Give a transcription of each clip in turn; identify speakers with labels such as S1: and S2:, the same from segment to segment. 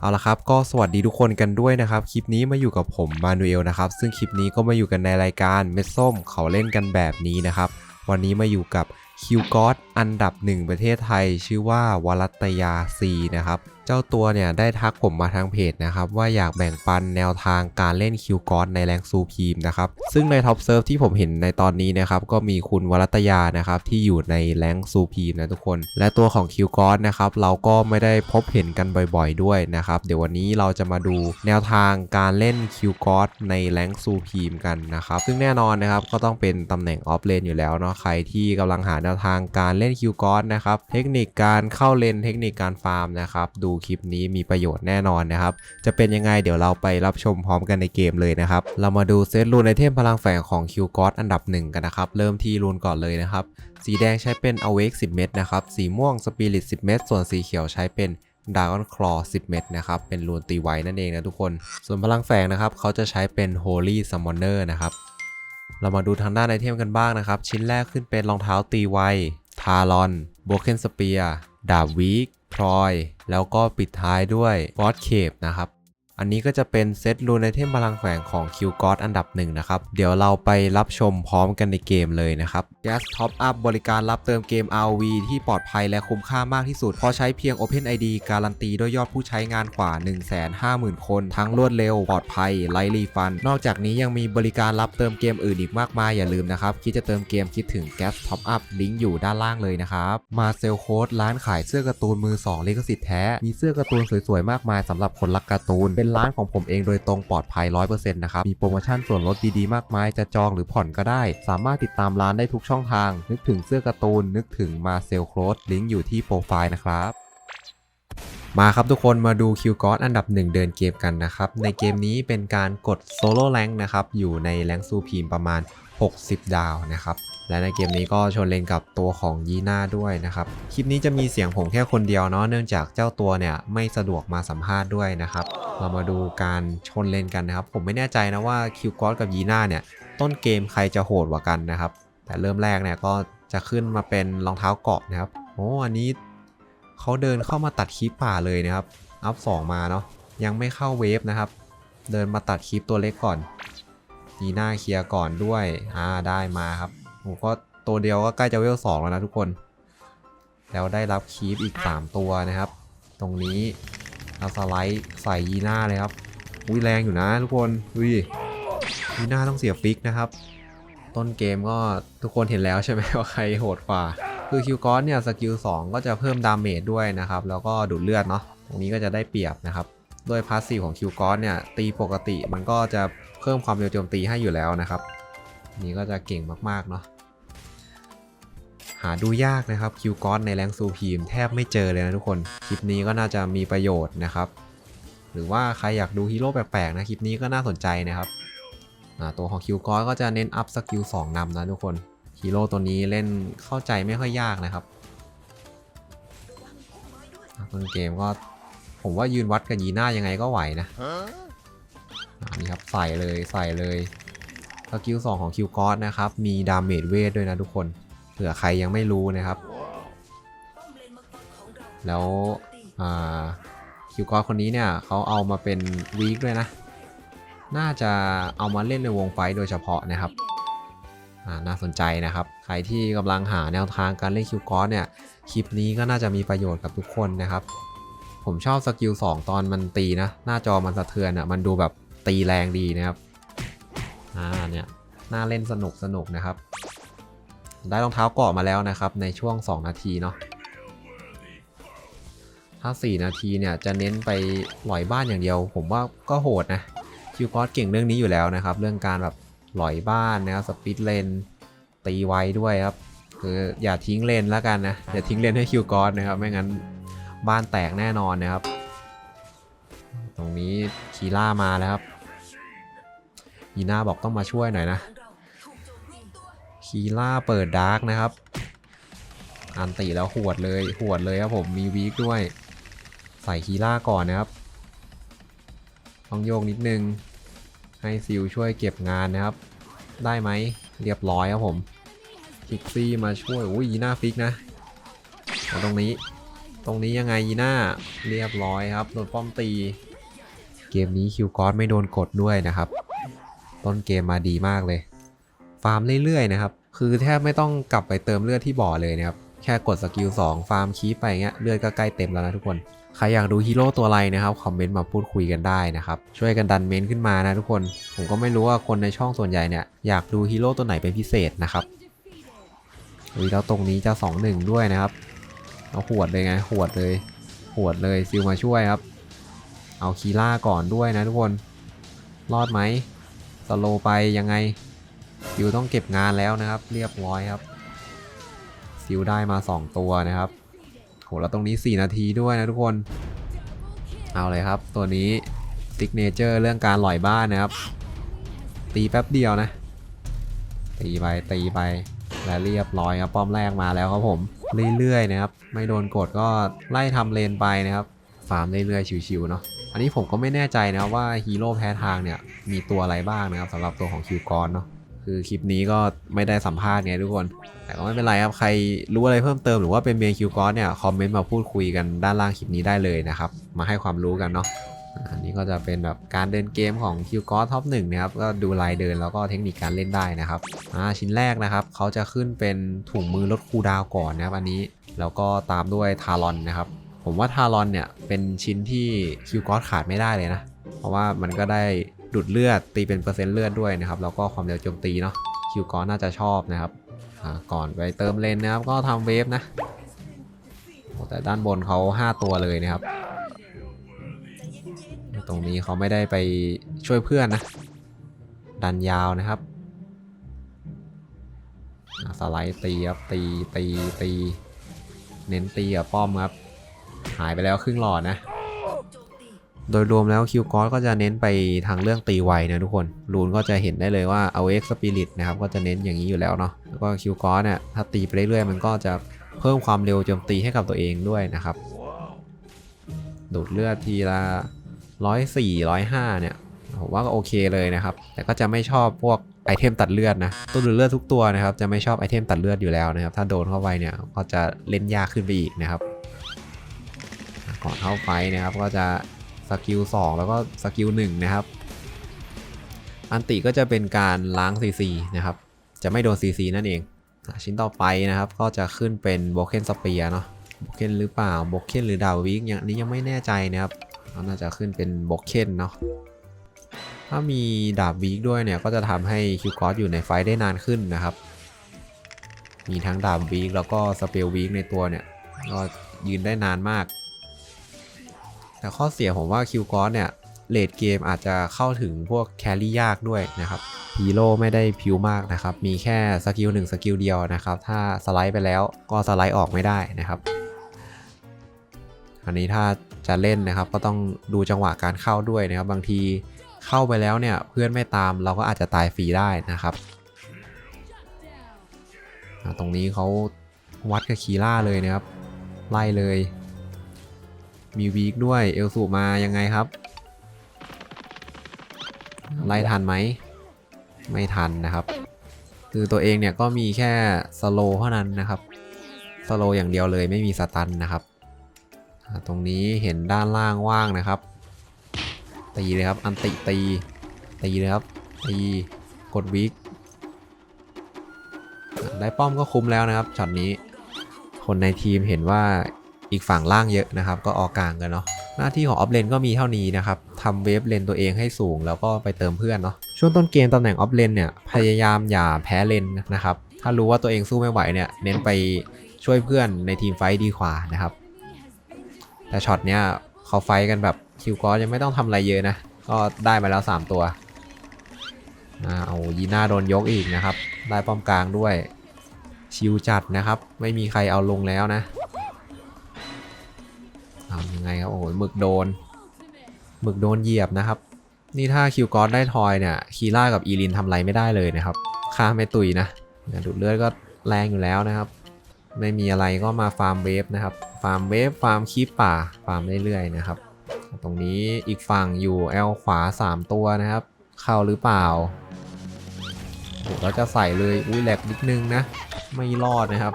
S1: เอาละครับก็สวัสดีทุกคนกันด้วยนะครับ คลิปนี้มาอยู่กับผมมานูเอลนะครับ ซึ่งคลิปนี้ก็มาอยู่กันในรายการเม็ดส้มเขาเล่นกันแบบนี้นะครับ วันนี้มาอยู่กับคิวกอสอันดับหนึ่งประเทศไทย ชื่อว่าวรัตยาซีนะครับ เจ้าตัวเนี่ยได้ทักผมมาทางเพจนะครับว่าอยากแบ่งปันแนวทางการเล่นคิวกอสในแรงซูพีมนะครับซึ่งในท็อปเซิร์ฟที่ผมเห็นในตอนนี้นะครับก็มีคุณวรัตยานะครับที่อยู่ในแรงซูพีมนะทุกคน และตัวของคิวกอสนะครับเราก็ไม่ได้พบเห็นกันบ่อยๆด้วยนะครับเดี๋ยววันนี้เราจะมาดูแนวทางการเล่นคิวกอสในแรงซูพีมกันนะครับซึ่งแน่นอนนะครับก็ต้องเป็นตำแหน่งออฟเลนอยู่แล้วเนาะใครที่กำลังหาแนวทางการเล่นคิวกอสนะครับเทคนิคการเข้าเลนเทคนิคการฟาร์มนะครับดูคลิปนี้มีประโยชน์แน่นอนนะครับ จะเป็นยังไงเดี๋ยวเราไปรับชมพร้อมกันในเกมเลยนะครับ เรามาดูเซตรูนไอเทมพลังแฝงของคิวกอสอันดับหนึ่งกันนะครับ เริ่มที่รูนก่อนเลยนะครับ สีแดงใช้เป็น Awake 10 เม็ดนะครับ สีม่วง Spirit 10 เม็ดส่วนสีเขียวใช้เป็น Dragon Claw 10 เม็ดนะครับ เป็นรูนตีไว้นั่นเองนะทุกคน ส่วนพลังแฝงนะครับ เขาจะใช้เป็น Holy Summoner นะครับ เรามาดูทางด้านไอเทมกันบ้างนะครับ ชิ้นแรกขึ้นเป็นรองเท้าตีไวทารอนโบเคนสเปีย ดาบวีคพลอย แล้วก็ปิดท้ายด้วยบอสเคปนะครับ อันนี้ก็จะเป็นเซตรูนไอเทมพลังแฝงของคิวกอ d อันดับหนึ่งนะครับ เดี๋ยวเราไปรับชมพร้อมกันในเกมเลยนะครับ Gas Top Up บริการรับเติมเกม RV ที่ปลอดภัยและคุ้มค่ามากที่สุดพราะใช้เพียง OpenID การันตีด้วยยอดผู้ใช้งานกว่า 150,000 คน ทั้งรวดเร็ว ปลอดภัยไร้รีฟัน นอกจากนี้ยังมีบริการรับเติมเกมอื่นอีกมากมายอย่าลืมนะครับ คิดจะเติมเกมคิดถึง Gas Top Up ลิงก์อยู่ด้านล่างเลยนะครับ มาเซลโค้ดร้านขายเสื้อการ์ตูนมือสองลิขสิทธิ์แท้ มีเสื้อการ์ตูนสวยๆมากมายสำหรับคนรักการ์ตูนเป็นร้านของผมเองโดยตรงปลอดภัย 100%นะครับ มีโปรโมชั่นส่วนลดดีๆ มากมาย จะจองหรือผ่อนก็ได้ สามารถติดตามร้านได้ทุกช่องทาง นึกถึงเสื้อการ์ตูน นึกถึงมาเซลโค้ดลิงก์อยู่ที่โปรไฟล์นะครับมาครับทุกคนมาดูคิวกอสอันดับ 1 เดินเกมกันนะครับ ในเกมนี้เป็นการกดโซโล่แรงนะครับ อยู่ในแรงซูพีมประมาณ 60 ดาวนะครับ และในเกมนี้ก็ชนเลนกับตัวของยีน่าด้วยนะครับ คลิปนี้จะมีเสียงผมแค่คนเดียวเนาะเนื่องจากเจ้าตัวเนี่ยไม่สะดวกมาสัมภาษณ์ด้วยนะครับ เรามาดูการชนเลนกันนะครับ ผมไม่แน่ใจนะว่าคิวกอสกับยีน่าเนี่ยต้นเกมใครจะโหดกว่ากันนะครับ แต่เริ่มแรกเนี่ยก็จะขึ้นมาเป็นรองเท้าเกาะนะครับโอ้อันนี้เขาเดินเข้ามาตัดคลิปป่าเลยนะครับ อัพสองมาเนาะยังไม่เข้าเวฟนะครับ เดินมาตัดคลิปตัวเล็กก่อนยีน่าเคลียร์ก่อนด้วยอ่าได้มาครับ ผมก็ตัวเดียวก็ใกล้จะเวลสองแล้วนะทุกคน แล้วได้รับคีปอีก 3 ตัวนะครับ ตรงนี้เราสไลด์ใส่ยีน่าเลยครับอุ้ยแรงอยู่นะทุกคนอุ้ยยีน่าต้องเสียฟิกนะครับ ต้นเกมก็ทุกคนเห็นแล้วใช่ไหมว่าใครโหดกว่า คือคิวกอสเนี่ยสกิล2ก็จะเพิ่มดาเมจด้วยนะครับ แล้วก็ดูดเลือดเนาะตรงนี้ก็จะได้เปรียบนะครับด้วยพาสซีฟของคิวกอสเนี่ยตีปกติมันก็จะเพิ่มความเร็วโจมตีให้อยู่แล้วนะครับ นี่ก็จะเก่งมากๆเนาะหาดูยากนะครับคิวกอสในแรงซูพีมแทบไม่เจอเลยนะทุกคน คลิปนี้ก็น่าจะมีประโยชน์นะครับ หรือว่าใครอยากดูฮีโร่แปลกๆนะคลิปนี้ก็น่าสนใจนะครับตัวของคิวกอสก็จะเน้นอัพสกิล2นำนะทุกคนฮีโร่ตัวนี้เล่นเข้าใจไม่ค่อยยากนะครับต้นเกมก็ผมว่ายืนวัดกับยีน่ายังไงก็ไหวนะนี่ครับใส่เลยใส่เลย สกิล2ของคิวกอสนะครับ มีดาเมจเวทด้วยนะทุกคน เผื่อใครยังไม่รู้นะครับ แล้วคิวกอสคนนี้เนี่ยเขาเอามาเป็นวีคด้วยนะ น่าจะเอามาเล่นในวงไฟท์โดยเฉพาะนะครับน่าสนใจนะครับ ใครที่กำลังหาแนวทางการเล่นคิวกอสเนี่ย คลิปนี้ก็น่าจะมีประโยชน์กับทุกคนนะครับ ผมชอบสกิล2ตอนมันตีนะ หน้าจอมันสะเทือนอะ มันดูแบบตีแรงดีนะครับ อ่าเนี่ยน่าเล่นสนุกสนุกนะครับ ได้รองเท้าเกาะมาแล้วนะครับ ในช่วง 2 นาทีเนาะถ้า 4 นาทีเนี่ยจะเน้นไปหลอยบ้านอย่างเดียว ผมว่าก็โหดนะคิวกอสเก่งเรื่องนี้อยู่แล้วนะครับ เรื่องการแบบหลอยบ้านนะครับสปิดเลนตีไวด้วยครับคืออย่าทิ้งเลนแล้วกันนะอย่าทิ้งเลนให้คิวกอสนะครับไม่งั้นบ้านแตกแน่นอนนะครับ ตรงนี้คีล่ามาแล้วครับ ยีน่าบอกต้องมาช่วยหน่อยนะ คีล่าเปิดดาร์กนะครับ อันติแล้วหวดเลยหวดเลยครับผมมีวีคด้วย ใส่คีล่าก่อนนะครับต้องโยกนิดนึง ให้ซิลช่วยเก็บงานนะครับ ได้ไหมเรียบร้อยครับผมคิกซี่มาช่วยอุ้ยยีน่าฟิกนะตรงนี้ ตรงนี้ยังไงยีน่าเรียบร้อยครับโดนป้อมตี เกมนี้คิวกอสไม่โดนกดด้วยนะครับ ต้นเกมมาดีมากเลย ฟาร์มเรื่อยๆนะครับ คือแทบไม่ต้องกลับไปเติมเลือดที่บ่อเลยนะครับ แค่กดสกิล2ฟาร์มคีปไปเงี้ยเลือดก็ใกล้เต็มแล้วนะทุกคน ใครอยากดูฮีโร่ตัวอะไรนะครับคอมเมนต์มาพูดคุยกันได้นะครับ ช่วยกันดันเมนต์ขึ้นมานะทุกคน ผมก็ไม่รู้ว่าคนในช่องส่วนใหญ่เนี่ยอยากดูฮีโร่ตัวไหนเป็นพิเศษนะครับอุ้ยแล้วตรงนี้จะ2 1ด้วยนะครับเอาหวดเลยไงหวดเลยหวดเลยซิลมาช่วยครับ เอาคีล่าก่อนด้วยนะทุกคน รอดไหม สโลไปยังไงซิลต้องเก็บงานแล้วนะครับ เรียบร้อยครับซิลได้มา 2 ตัวนะครับโหแล้วตรงนี้ 4 นาทีด้วยนะทุกคน เอาเลยครับ ตัวนี้ซิกเนเจอร์เรื่องการหล่อยบ้านนะครับ ตีแป๊บเดียวนะ ตีไปตีไปและเรียบร้อยครับป้อมแรกมาแล้วครับผมเรื่อยๆนะครับ ไม่โดนกดก็ไล่ทำเลนไปนะครับ ฟาร์มเรื่อยๆชิวๆเนาะ อันนี้ผมก็ไม่แน่ใจนะว่าฮีโร่แพ้ทางเนี่ยมีตัวอะไรบ้างนะครับสำหรับตัวของคิวกอนเนาะคือคลิปนี้ก็ไม่ได้สัมภาษณ์ไงทุกคน แต่ก็ไม่เป็นไรครับ ใครรู้อะไรเพิ่มเติมหรือว่าเป็นเมนคิวกอนเนี่ยคอมเมนต์มาพูดคุยกันด้านล่างคลิปนี้ได้เลยนะครับ มาให้ความรู้กันเนาะ อันนี้ก็จะเป็นแบบการเดินเกมของคิวกอท็อปหนึ่งนะครับ ก็ดูลายเดินแล้วก็เทคนิคการเล่นได้นะครับ อ่าชิ้นแรกนะครับเขาจะขึ้นเป็นถุงมือลดคูดาวก่อนนะครับอันนี้ แล้วก็ตามด้วยทารอนนะครับ ผมว่าทารอนเนี่ยเป็นชิ้นที่คิวกอสขาดไม่ได้เลยนะ เพราะว่ามันก็ได้ดูดเลือดตีเป็นเปอร์เซ็นต์เลือดด้วยนะครับ แล้วก็ความเร็วโจมตีเนาะคิวกอสน่าจะชอบนะครับก่อนไปเติมเลนนะครับ ก็ทำเวฟนะแต่ด้านบนเขา5 ตัวเลยนะครับ ตรงนี้เขาไม่ได้ไปช่วยเพื่อนนะ ดันยาวนะครับสไลด์ตีครับตีตีตี เน้นตีกับป้อมครับ หายไปแล้วครึ่งหลอดนะ โดยรวมแล้วคิวกอสก็จะเน้นไปทางเรื่องตีไวนะทุกคน รูนก็จะเห็นได้เลยว่าเอาเอ็กซ์สปิริตนะครับ ก็จะเน้นอย่างนี้อยู่แล้วเนาะ แล้วก็คิวกอสเนี่ยถ้าตีไปเรื่อยๆมันก็จะเพิ่มความเร็วโจมตีให้กับตัวเองด้วยนะครับ ดูดเลือดทีละร้อยสี่ร้อยห้าเนี่ยผมว่าก็โอเคเลยนะครับ แต่ก็จะไม่ชอบพวกไอเทมตัดเลือดนะตัวดูดเลือดทุกตัวนะครับจะไม่ชอบไอเทมตัดเลือดอยู่แล้วนะครับ ถ้าโดนเข้าไปเนี่ยก็จะเล่นยากขึ้นไปอีกนะครับ ก่อนเข้าไฟนะครับ ก็จะสกิล2แล้วก็สกิล1นะครับ อันติก็จะเป็นการล้าง CC นะครับ จะไม่โดน CC นั่นเอง ชิ้นต่อไปนะครับ ก็จะขึ้นเป็นโบเคนสเปียเนาะโบเคนหรือเปล่าโบเคนหรือดาววิกอย่างนี้ยังไม่แน่ใจนะครับน่าจะขึ้นเป็นโบเคนเนาะถ้ามีดาบวีคด้วยเนี่ย ก็จะทำให้คิวกอสอยู่ในไฟได้นานขึ้นนะครับ มีทั้งดาบวีคแล้วก็สเปลวีคในตัวเนี่ย ก็ยืนได้นานมาก แต่ข้อเสียผมว่าคิวกอสเนี่ยเลดเกมอาจจะเข้าถึงพวกแครี่ยากด้วยนะครับฮีโร่ไม่ได้พิวมากนะครับ มีแค่สกิลหนึ่งสกิลเดียวนะครับ ถ้าสไลด์ไปแล้วก็สไลด์ออกไม่ได้นะครับอันนี้ถ้าจะเล่นนะครับ ก็ต้องดูจังหวะการเข้าด้วยนะครับ บางทีเข้าไปแล้วเนี่ยเพื่อนไม่ตามเราก็อาจจะตายฟรีได้นะครับ ตรงนี้เขาวัดกับคีล่าเลยนะครับ ไล่เลย มีวีคด้วยเอลสูมายังไงครับ ไล่ทันไหม ไม่ทันนะครับ คือตัวเองเนี่ยก็มีแค่สโลเท่านั้นนะครับสโลอย่างเดียวเลยไม่มีสตันนะครับ ตรงนี้เห็นด้านล่างว่างนะครับ ตีเลยครับ อันติตี ตีเลยครับ ตี กดวิก ได้ป้อมก็คุ้มแล้วนะครับช็อตนี้ คนในทีมเห็นว่า อีกฝั่งล่างเยอะนะครับ ก็ออกกลางกันเนาะหน้าที่ของออฟเลนก็มีเท่านี้นะครับทำเวฟเลนตัวเองให้สูงแล้วก็ไปเติมเพื่อนเนาะช่วงต้นเกมตำแหน่งออฟเลนเนี่ยพยายามอย่าแพ้เลนนะครับถ้ารู้ว่าตัวเองสู้ไม่ไหวเนี่ยเน้นไปช่วยเพื่อนในทีมไฟดีกว่านะครับ แต่ช็อตเนี้ยเขาไฟกันแบบคิวกอยังไม่ต้องทำอะไรเยอะนะก็ได้มาแล้ว 3 ตัวอ่าเอายีน่าโดนยกอีกนะครับ ได้ป้อมกลางด้วยชิวจัดนะครับ ไม่มีใครเอาลงแล้วนะ ทำยังไงครับโอ้โหหมึกโดนหมึกโดนเหยียบนะครับ นี่ถ้าคิวกอสได้ทอยเนี่ยคีล่ากับอีลินทำอะไรไม่ได้เลยนะครับฆ่าไม่ตุยนะดูดเลือดก็แรงอยู่แล้วนะครับ ไม่มีอะไรก็มาฟาร์มเวฟนะครับ ฟาร์มเวฟฟาร์มคีปป่า ฟาร์มเรื่อยๆนะครับ ตรงนี้อีกฝั่งอยู่ L ขวา 3 ตัวนะครับ เข้าหรือเปล่าเราจะใส่เลยอุ้ยแหลกนิดนึงนะ ไม่รอดนะครับ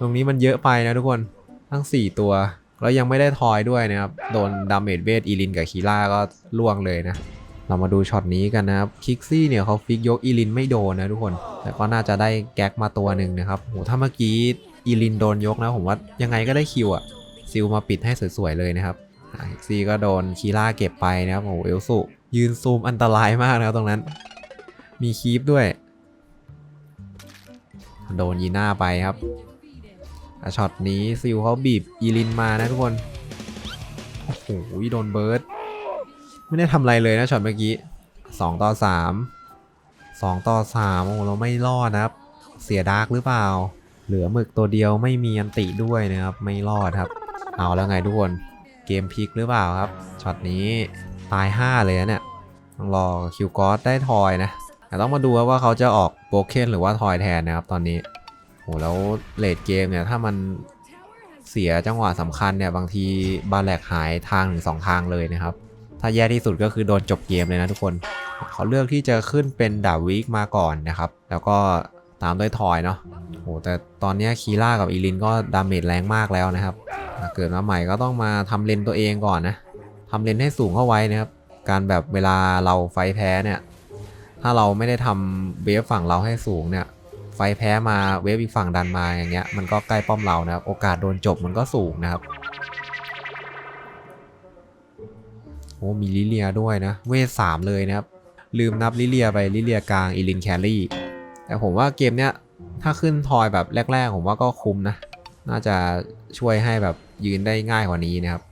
S1: ตรงนี้มันเยอะไปนะทุกคน ทั้ง 4 ตัว แล้วยังไม่ได้ทอยด้วยนะครับ โดนดาเมจเวทอีลินกับคีล่าก็ล่วงเลยนะ เรามาดูช็อตนี้กันนะครับ คิกซี่เนี่ยเขาฟิกยกอีลินไม่โดนนะทุกคน แต่ก็น่าจะได้แก๊กมาตัวหนึ่งนะครับโหถ้าเมื่อกี้อีลินโดนยกนะผมว่ายังไงก็ได้คิวอะซิลมาปิดให้สวยๆเลยนะครับคิกซี่ก็โดนคีล่าเก็บไปนะครับโหเอลสุยืนซูมอันตรายมากนะครับตรงนั้น มีคีปด้วย โดนยีน่าไปครับ อะช็อตนี้ซิลเขาบีบอีลินมานะทุกคน โอ้โหโดนเบิร์ด ไม่ได้ทำอะไรเลยนะช็อตเมื่อกี้2ต่อ3 2ต่อ3โอ้เราไม่รอดนะครับ เสียดาร์กหรือเปล่า เหลือหมึกตัวเดียวไม่มีอันติด้วยนะครับ ไม่รอดครับ เอาแล้วไงทุกคน เกมพลิกหรือเปล่าครับ ช็อตนี้ตาย 5 เลยนะเนี่ย ต้องรอคิวกอสได้ทอยนะแต่ต้องมาดูว่าเขาจะออกโบเคนหรือว่าทอยแทนนะครับตอนนี้ โหแล้วเลดเกมเนี่ยถ้ามันเสียจังหวะสำคัญเนี่ยบางทีบาแลกหายทางถึงสองทางเลยนะครับ ถ้าแย่ที่สุดก็คือโดนจบเกมเลยนะทุกคน เขาเลือกที่จะขึ้นเป็นดาวิกมาก่อนนะครับ แล้วก็ตามด้วยทอยเนาะโหแต่ตอนนี้คีล่ากับอีลินก็ดาเมจแรงมากแล้วนะครับ เกิดมาใหม่ก็ต้องมาทำเลนตัวเองก่อนนะทำเลนให้สูงเข้าไว้นะครับ การแบบเวลาเราไฟแพ้เนี่ย ถ้าเราไม่ได้ทำเวฟฝั่งเราให้สูงเนี่ย ไฟแพ้มาเวฟอีกฝั่งดันมาอย่างเงี้ยมันก็ใกล้ป้อมเรานะครับโอกาสโดนจบมันก็สูงนะครับโอ้มีลิเลียด้วยนะ เวทสามเลยนะครับ ลืมนับลิเลียไปลิเลียกลางอีลินแครี่ แต่ผมว่าเกมเนี้ยถ้าขึ้นทอยแบบแรกๆ ผมว่าก็คุ้มนะ น่าจะช่วยให้แบบยืนได้ง่ายกว่านี้นะครับ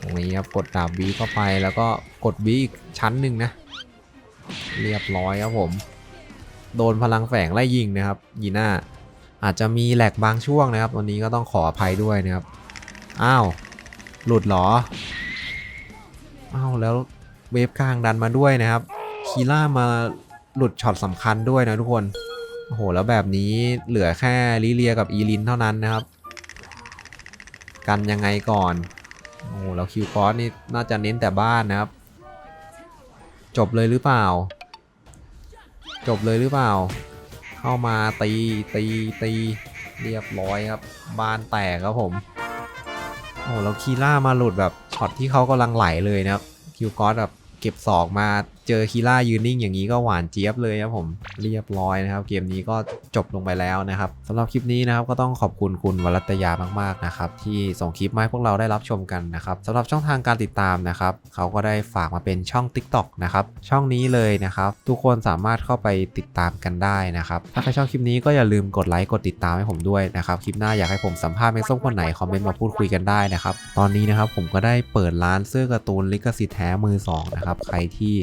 S1: ตรงนี้ครับกดดาบวีเข้าไปแล้วก็กดวีอีกชั้นหนึ่งนะ เรียบร้อยครับผม โดนพลังแฝงไล่ยิงนะครับยีน่าอาจจะมีแหลกบางช่วงนะครับ วันนี้ก็ต้องขออภัยด้วยนะครับ อ้าว หลุดหรอ อ้าวแล้วเวฟกลางดันมาด้วยนะครับ คีล่ามาหลุดช็อตสำคัญด้วยนะทุกคน โอ้โห แล้วแบบนี้เหลือแค่ลิเลียกับอีลินเท่านั้นนะครับ กันยังไงก่อน โอ้โห แล้วคิวคอสนี่น่าจะเน้นแต่บ้านนะครับ จบเลยหรือเปล่า จบเลยหรือเปล่า เข้ามาตีตีตีเรียบร้อยครับบานแตกครับผมโอ้แล้วคีล่ามาหลุดแบบช็อตที่เขากำลังไหลเลยนะครับคิวกอสแบบเก็บศอกมา เจอคีล่ายืนนิ่งอย่างนี้ก็หวานเจี๊ยบเลยครับผมเรียบร้อยนะครับ เกมนี้ก็จบลงไปแล้วนะครับสำหรับคลิปนี้นะครับก็ต้องขอบคุณคุณวรัตยามากๆนะครับที่ส่งคลิปมาให้พวกเราได้รับชมกันนะครับสำหรับช่องทางการติดตามนะครับเขาก็ได้ฝากมาเป็นช่อง TikTok นะครับช่องนี้เลยนะครับทุกคนสามารถเข้าไปติดตามกันได้นะครับถ้าใครชอบคลิปนี้ก็อย่าลืมกดไลค์กดติดตามให้ผมด้วยนะครับคลิปหน้าอยากให้ผมสัมภาษณ์แม็กส้มคนไหนคอมเมนต์มาพูดคุยกันได้นะครับตอนนี้นะครับผมก็ได้เปิดร้านเสื้อการ์ตูนลิขสิทธิ์แท้มือสองนะครับใครที่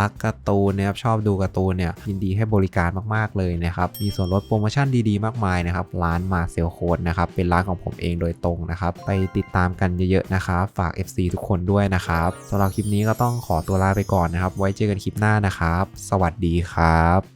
S1: รักการ์ตูนนะครับชอบดูการ์ตูนเนี่ยยินดีให้บริการมากๆเลยนะครับมีส่วนลดโปรโมชั่นดีๆ มากมายนะครับร้านมาเซลโคดนะครับเป็นร้านของผมเองโดยตรงนะครับไปติดตามกันเยอะๆนะครับฝาก FC ทุกคนด้วยนะครับสำหรับคลิปนี้ก็ต้องขอตัวลาไปก่อนนะครับ ไว้เจอกันคลิปหน้านะครับ สวัสดีครับ